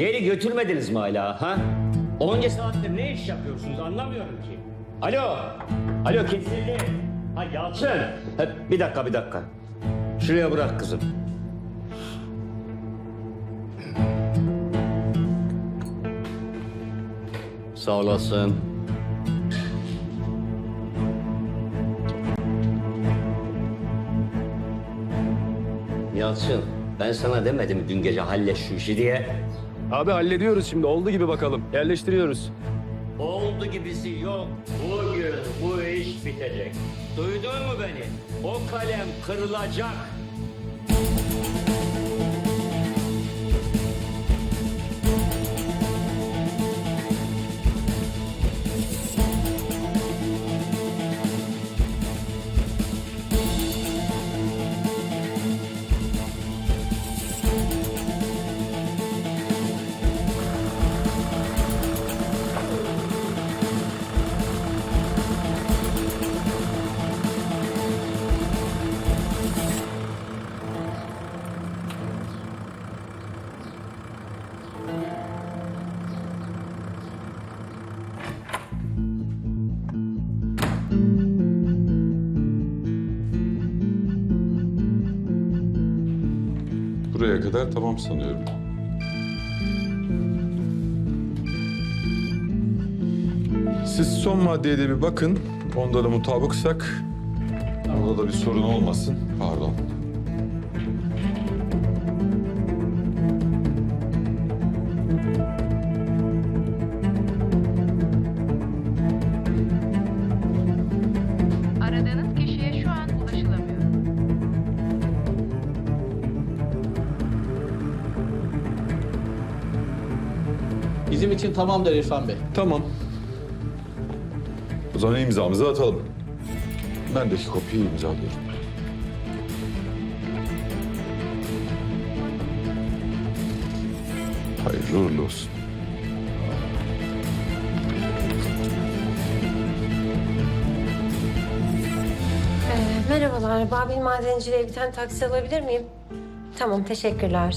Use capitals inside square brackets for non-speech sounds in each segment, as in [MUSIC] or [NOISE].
Geri götürmediniz mi hala ha? Onca saattir ne iş yapıyorsunuz anlamıyorum ki. Alo, alo kesildi. Ha Yalçın. Ha, bir dakika bir dakika. Şuraya bırak kızım. Sağ olasın. Yalçın, ben sana demedim dün gece hallet şu işi diye. Abi hallediyoruz şimdi. Oldu gibi bakalım. Yerleştiriyoruz. Oldu gibisi yok. Bugün bu iş bitecek. Duydun mu beni? O kalem kırılacak. Buraya kadar tamam sanıyorum. Siz son maddeye de bir bakın. Onda da mutabıksak orada da bir sorun olmasın. Pardon. Tamamdır İrfan Bey. Tamam. O zaman imzamızı atalım. Bendeki kopyayı imzalıyorum. Hayırlı uğurlu olsun. Ee, merhabalar, Babil Madenciliğe bir tane taksi alabilir miyim? Tamam, teşekkürler.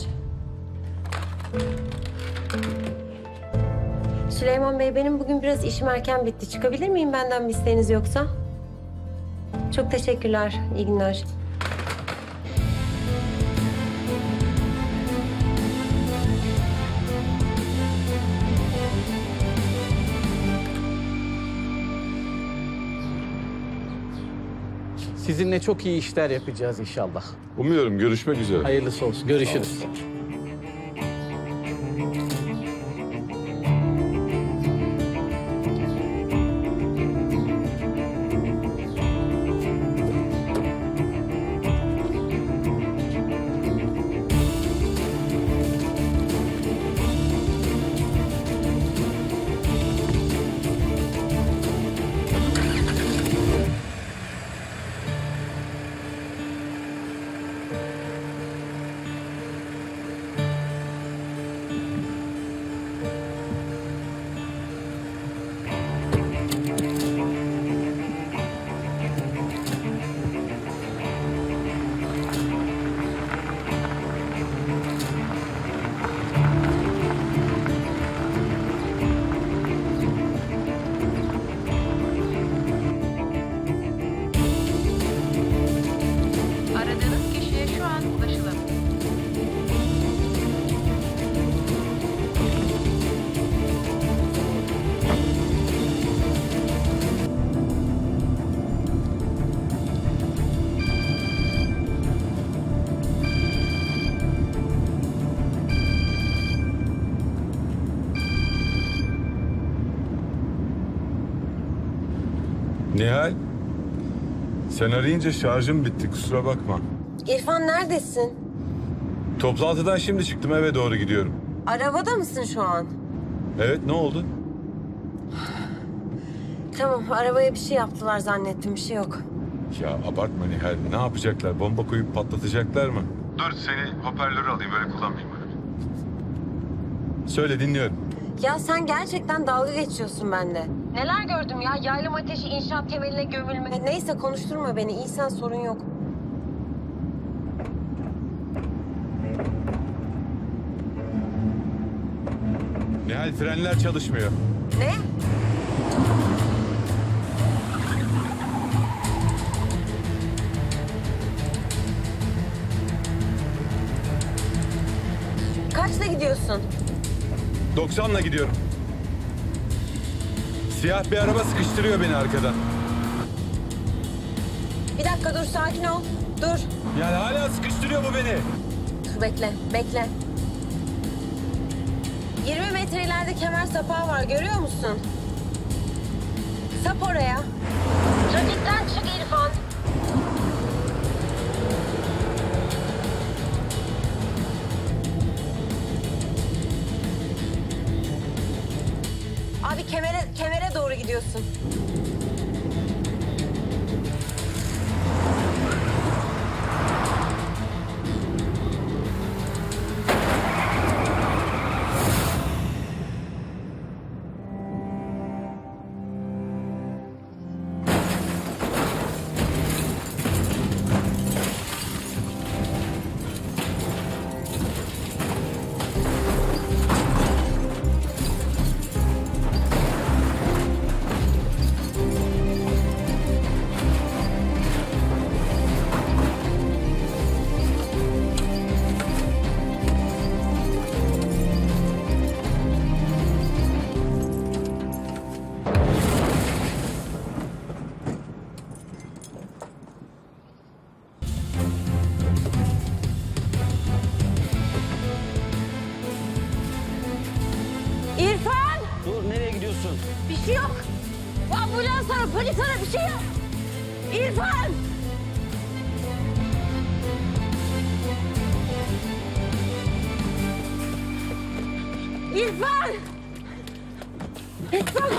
Süleyman Bey, benim bugün biraz işim erken bitti. Çıkabilir miyim benden bir isteğiniz yoksa? Çok teşekkürler, iyi günler. Sizinle çok iyi işler yapacağız inşallah. Umuyorum görüşmek üzere. Hayırlısı olsun. Görüşürüz. Aradığınız Sen arayınca şarjım bitti kusura bakma. İrfan neredesin? Toplantıdan şimdi çıktım eve doğru gidiyorum. Arabada mısın şu an? Evet ne oldu? Tamam, arabaya bir şey yaptılar zannettim, bir şey yok. Ya abartma Nihal. Ne yapacaklar? Bomba koyup patlatacaklar mı? Dur seni hoparlörü alayım böyle kullanmayayım. Söyle dinliyorum. Ya sen gerçekten dalga geçiyorsun benimle. Neler gördüm ya? Yaylım ateşi, inşaat temeline gömülme. Neyse konuşturma beni. İyisen sorun yok. Nihal frenler çalışmıyor. Ne? Kaçta gidiyorsun? 90'la gidiyorum. Siyah bir araba sıkıştırıyor beni arkadan. Bir dakika dur sakin ol. Dur. Yani hala sıkıştırıyor bu beni. Dur bekle bekle. 20 metre ileride kemer sapağı var görüyor musun? Sap oraya. Trafikten çık kemere Polis ara bir şey yok. İrfan! İrfan! İrfan!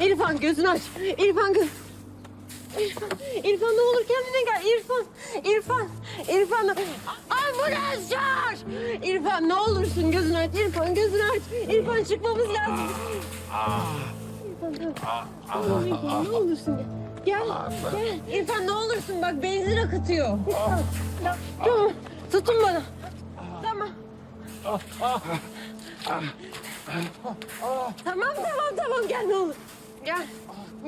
İrfan gözünü aç. İrfan göz... İrfan, İrfan ne olur kendine gel. İrfan, İrfan, İrfan. Ambulans çağır. İrfan ne olursun gözünü aç. İrfan gözünü aç. İrfan çıkmamız lazım. İrfan, tamam. İrfan ne olursun gel. Gel. İrfan ne olursun bak benzin akıtıyor. Tamam. Tutun bana. Tamam. Tamam tamam tamam gel ne olur. Gel.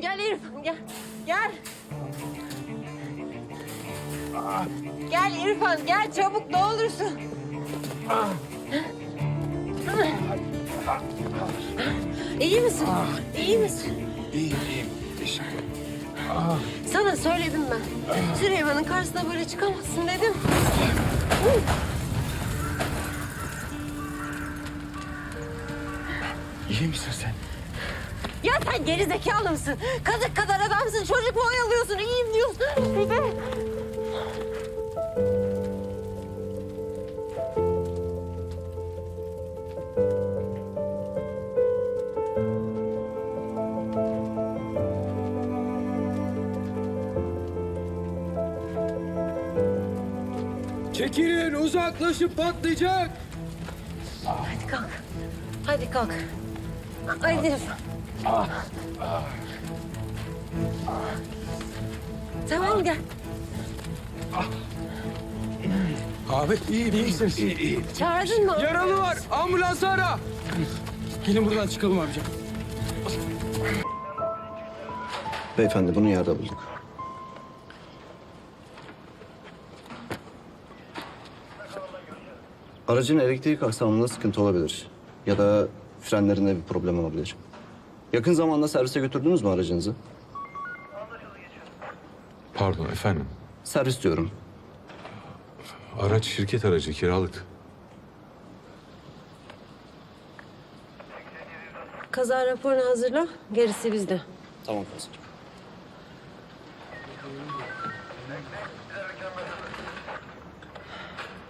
Gel İrfan gel. Gel. Gel İrfan gel çabuk ne olursun. İyi misin? İyi misin? İyiyim iyiyim. Teşekkür Sana söyledim ben. Süleyman'ın karşısına böyle çıkamazsın dedim. İyi misin sen? Ya sen geri zekalı mısın? Kazık kadar adamsın. Çocuk mu oyalıyorsun? İyiyim diyorsun. Bir de... Çekilin uzaklaşıp patlayacak. Hadi kalk. Hadi kalk. Hadi. Tamam gel. Abi iyi iyi misiniz? İyi iyi. Çağırdın mı? Yaralı var. Ambulans ara. Gelin buradan çıkalım abicim. Beyefendi bunu yerde bulduk. Aracın elektrik aksamında sıkıntı olabilir. Ya da frenlerinde bir problem olabilir. Yakın zamanda servise götürdünüz mü aracınızı? Pardon efendim. Servis diyorum. Araç şirket aracı kiralık. Kaza raporunu hazırla. Gerisi bizde. Tamam hazır.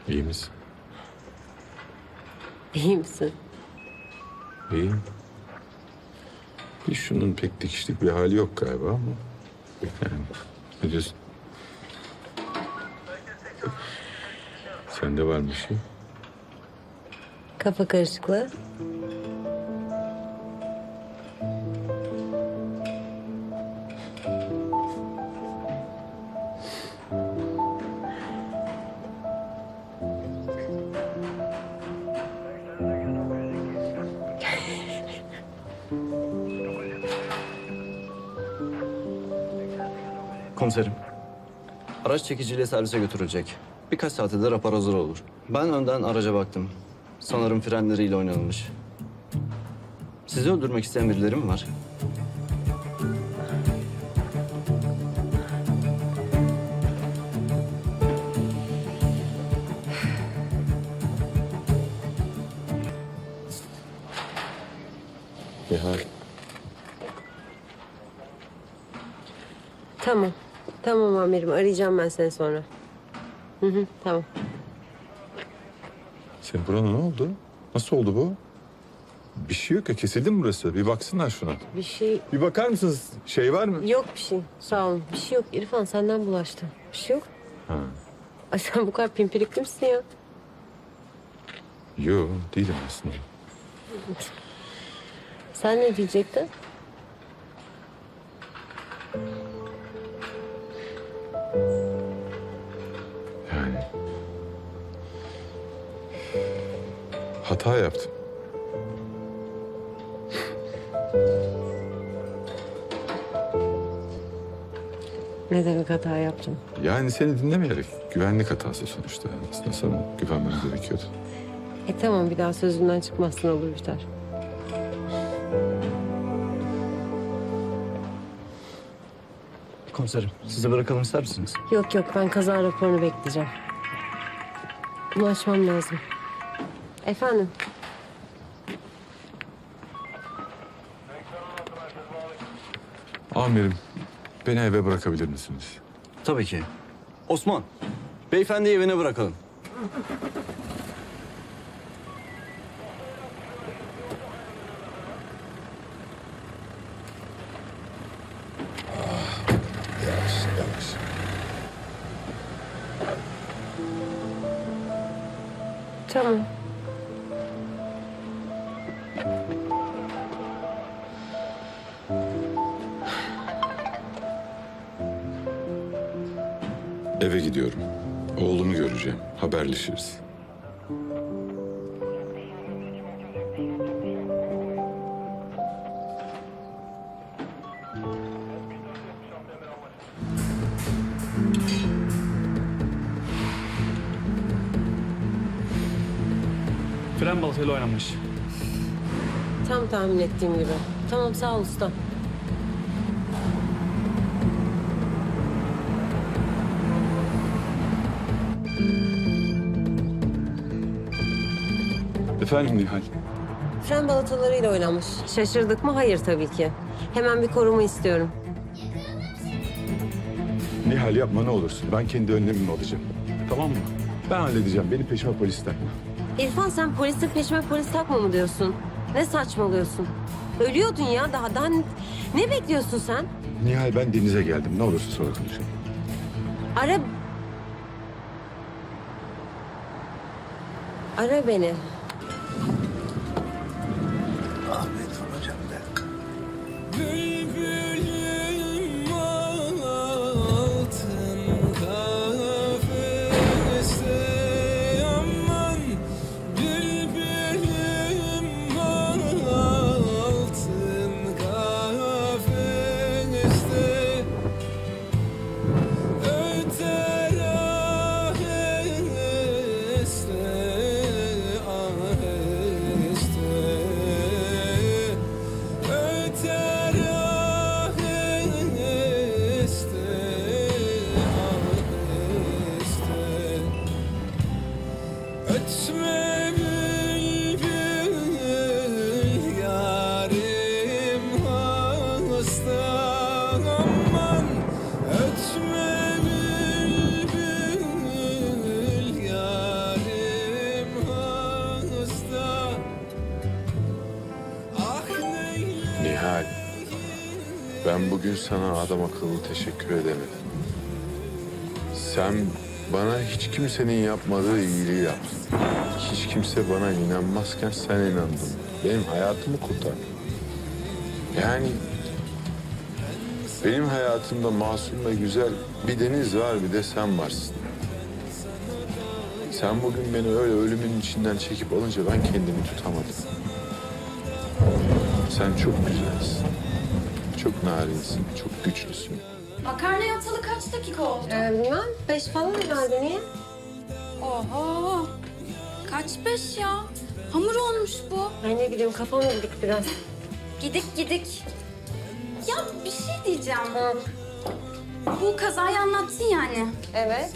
İyi misin? İyi misin? İyiyim. Bir şunun pek dikişlik bir hali yok galiba ama. Yani ne diyorsun? Sende var bir şey. Kafa karışıklığı. Araç çekiciyle servise götürülecek. Birkaç saate de rapor hazır olur. Ben önden araca baktım. Sanırım frenleriyle oynanılmış. Sizi öldürmek isteyen birileri mi var? Nihal. Tamam. Tamam amirim arayacağım ben seni sonra. Hı hı tamam. Senin burana ne oldu? Nasıl oldu bu? Bir şey yok ya kesildi mi burası? Bir baksınlar şuna. Bir şey Bir bakar mısınız? Şey var mı? yok bir şey. Sağ olun. Bir şey yok. İrfan senden bulaştı. Bir şey yok. Ha. Ay sen bu kadar pimpirikli misin ya? Yok değilim aslında. Sen ne diyecektin? Hata yaptım. Ne demek hata yaptım? Yani seni dinlemeyerek güvenlik hatası sonuçta. Aslında sana güvenmem gerekiyordu. E tamam bir daha sözünden çıkmazsın olur biter. Komiserim, sizi bırakalım ister misiniz? Yok yok ben kaza raporunu bekleyeceğim. Bunu açmam lazım. Efendim? Amirim, beni eve bırakabilir misiniz? Tabii ki. Osman, beyefendiyi evine bırakalım. Yavaş, yavaş. Tamam. Haberleşiriz. Fren baltayla oynanmış. Tam tahmin ettiğim gibi. Tamam sağ ol usta. Efendim Nihal. Fren balatalarıyla oynanmış. Şaşırdık mı? Hayır tabii ki. Hemen bir koruma istiyorum. Nihal yapma ne olursun. Ben kendi önlemimi alacağım. Tamam mı? Ben halledeceğim. Beni peşime polis takma. İrfan sen polise peşime polis takma mı diyorsun? Ne saçmalıyorsun? Ölüyordun ya daha. Daha ne- ne bekliyorsun sen? Nihal ben denize geldim. Ne olursa sonra konuşalım. Ara... Ara beni. 눈 adam akıllı teşekkür edemedim. Sen bana hiç kimsenin yapmadığı iyiliği yaptın. Hiç kimse bana inanmazken sen inandın. Benim hayatımı kurtardın. Yani benim hayatımda masum ve güzel bir deniz var bir de sen varsın. Sen bugün beni öyle ölümün içinden çekip alınca ben kendimi tutamadım. Sen çok güzelsin. Çok narinsin, çok güçlüsün. Makarna atalı kaç dakika oldu? Ee, bilmem. Beş falan herhalde. Niye? Oho. Kaç beş ya? Hamur olmuş bu. Ay ne bileyim kafam gidik biraz. Gidik gidik. Ya bir şey diyeceğim. Hı. Bu kazayı anlattın yani. Evet.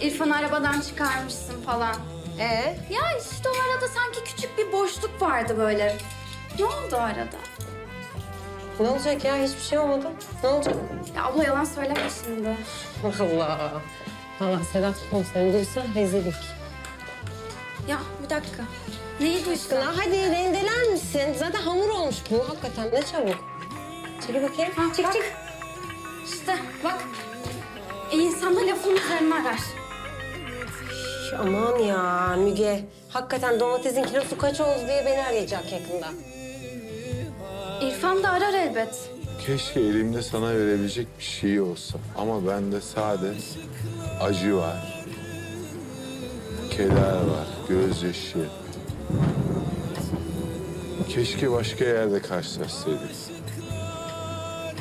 İrfan'ı arabadan çıkarmışsın falan. Ee? Ya işte o arada sanki küçük bir boşluk vardı böyle. Ne oldu arada? Ne olacak ya? Hiçbir şey olmadı. Ne olacak? Ya abla yalan söyleme şimdi. [LAUGHS] Allah. Allah Sedat komiserim duysa rezillik. Ya bir dakika. Neyi duydun? Ya hadi rendeler misin? Zaten hamur olmuş bu. Hakikaten ne çabuk. Çekil bakayım. Ha, çık bak. çık. İşte bak. E, insan da lafın üzerine arar. Şş, Aman ya Müge. Hakikaten domatesin kilosu kaç oldu diye beni arayacak yakında. İrfan da arar elbet. Keşke elimde sana verebilecek bir şey olsa. Ama bende sade acı var. Keder var, gözyaşı. Keşke başka yerde karşılaşsaydık.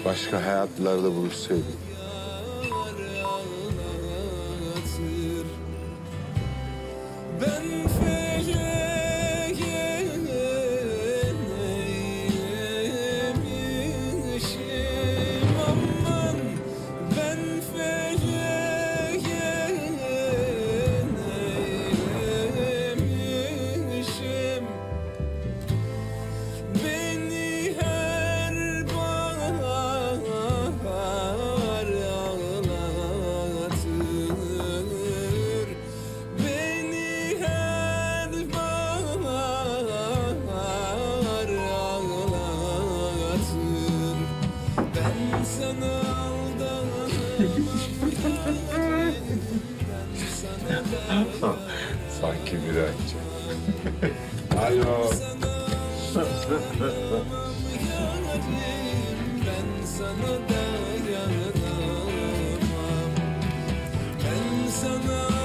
Başka hayatlarda buluşsaydık. Ben Ben sana aldanırım Sanki bir önce. [LAUGHS] Alo. Ben sana dayanamam Ben sana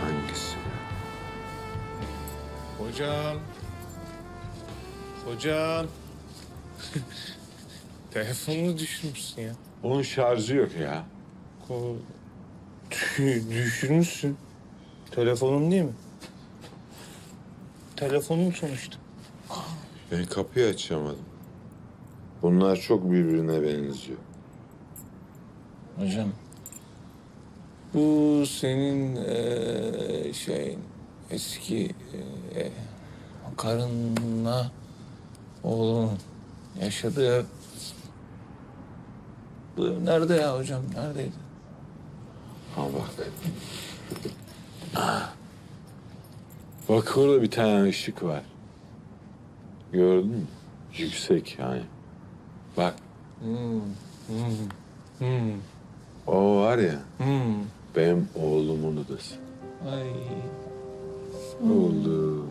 Hangisi? Hocam. Hocam. [LAUGHS] Telefonunu düşürmüşsün ya. Onun şarjı yok ya. Ko düşürmüşsün. Telefonun değil mi? Telefonun sonuçta. Ben kapıyı açamadım. Bunlar çok birbirine benziyor. Hocam. Bu senin eee şey eski eee karınla oğlun yaşadığı ev. Bu nerede ya hocam? Neredeydi? Ha bak. Bak orada bir tane ışık var. Gördün mü? Yüksek yani. Bak Hmm. o var ya Hmm. Benim oğlumun odası. Ay. Oğlum.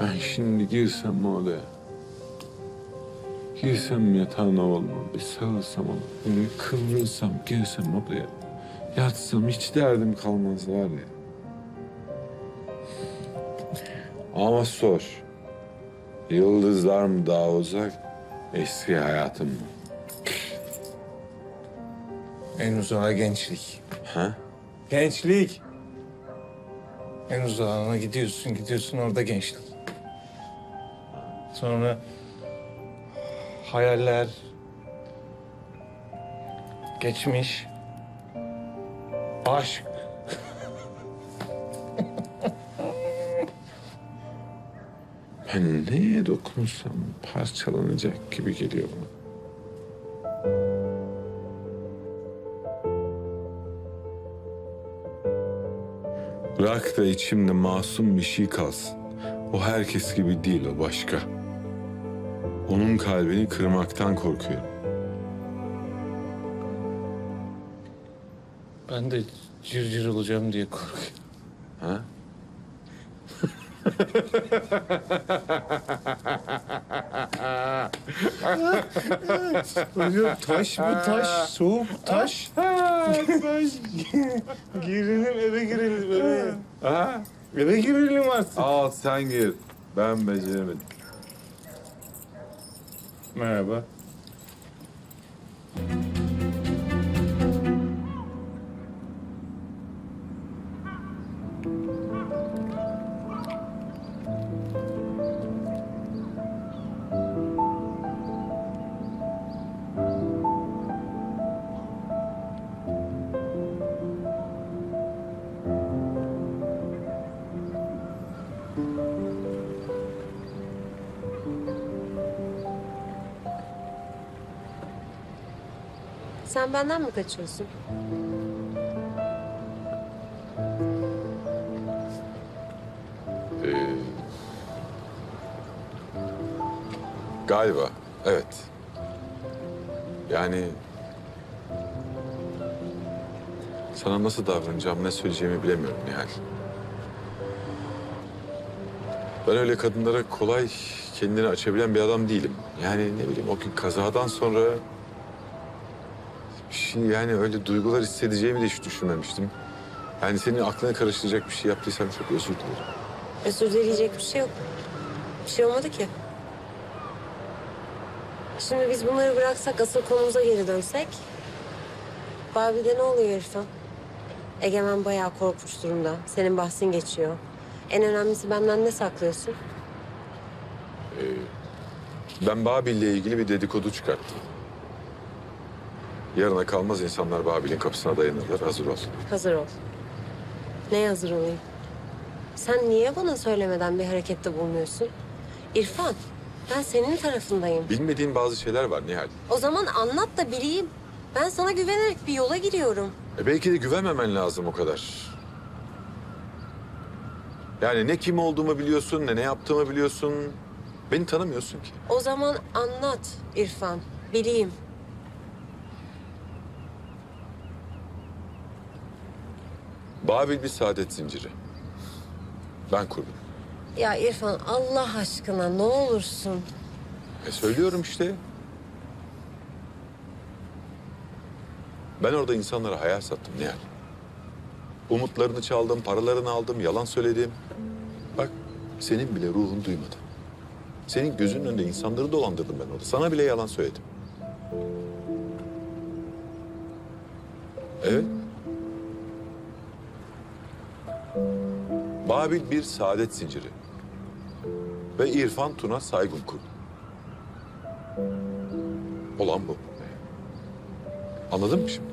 Ben şimdi girsem odaya. Girsem yatağına oğluma bir sarılsam ona. Böyle kıvrılsam girsem odaya. Yatsam hiç derdim kalmaz var ya. Ama sor. Yıldızlar mı daha uzak? Eski hayatım mı? En uzağa gençlik. Ha? Gençlik. En uzağına gidiyorsun, gidiyorsun orada gençlik. Sonra hayaller, geçmiş, aşk. Ben neye dokunsam parçalanacak gibi geliyor bana. Bırak da içimde masum bir şey kalsın. O herkes gibi değil, o başka. Onun kalbini kırmaktan korkuyorum. Ben de cırcır olacağım diye korkuyorum. Ha? [LAUGHS] Hocam taş bu taş. Soğuk taş. Girelim eve girelim eve. Ha? Eve girelim artık. Al sen gir. Ben beceremedim. Merhaba. Sen benden mi kaçıyorsun? Galiba, evet. Yani... Sana nasıl davranacağım, ne söyleyeceğimi bilemiyorum Nihal. Ben öyle kadınlara kolay kendini açabilen bir adam değilim. Yani ne bileyim o gün kazadan sonra... Şimdi yani öyle duygular hissedeceğimi de hiç düşünmemiştim. Yani senin aklını karıştıracak bir şey yaptıysam çok özür dilerim. Özür dileyecek bir şey yok. Bir şey olmadı ki. Şimdi biz bunları bıraksak, asıl konumuza geri dönsek... Babil'de ne oluyor İrfan? Egemen bayağı korkmuş durumda. Senin bahsin geçiyor. En önemlisi benden ne saklıyorsun? Ben Babil'le ilgili bir dedikodu çıkarttım. Yarına kalmaz insanlar Babil'in kapısına dayanırlar. Hazır ol. Hazır ol. Neye hazır olayım? Sen niye bana söylemeden bir harekette bulunuyorsun? İrfan, ben senin tarafındayım. Bilmediğin bazı şeyler var Nihal. O zaman anlat da bileyim. Ben sana güvenerek bir yola giriyorum. E belki de güvenmemen lazım o kadar. Yani ne kim olduğumu biliyorsun, ne ne yaptığımı biliyorsun. Beni tanımıyorsun ki. O zaman anlat İrfan, bileyim. Babil bir saadet zinciri. Ben kurdum. Ya İrfan Allah aşkına ne olursun. E söylüyorum işte. Ben orada insanlara hayal sattım Nihal. Umutlarını çaldım, paralarını aldım, yalan söyledim. Bak senin bile ruhun duymadı. Senin gözünün önünde insanları dolandırdım ben orada. Sana bile yalan söyledim. Evet. Babil bir saadet zinciri. Ve İrfan Tuna Saygun kurdu. Olan bu. Anladın mı şimdi?